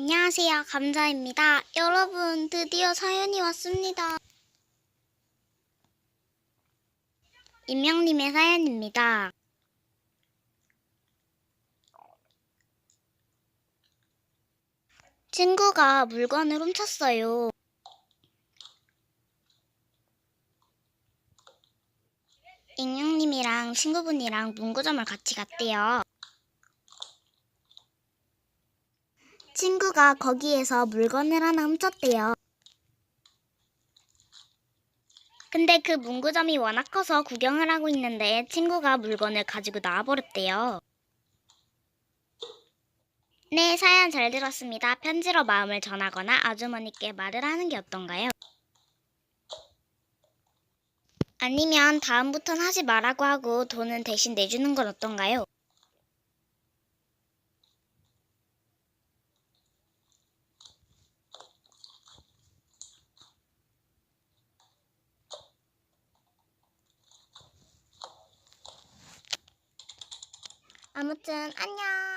안녕하세요. 감자입니다. 여러분, 드디어 사연이 왔습니다. 임명님의 사연입니다. 친구가 물건을 훔쳤어요. 임명님이랑 친구분이랑 문구점을 같이 갔대요. 친구가 거기에서 물건을 하나 훔쳤대요. 근데 그 문구점이 워낙 커서 구경을 하고 있는데 친구가 물건을 가지고 나와버렸대요. 네, 사연 잘 들었습니다. 편지로 마음을 전하거나 아주머니께 말을 하는 게 어떤가요? 아니면 다음부턴 하지 말라고 하고 돈은 대신 내주는 건 어떤가요? 아무튼 안녕.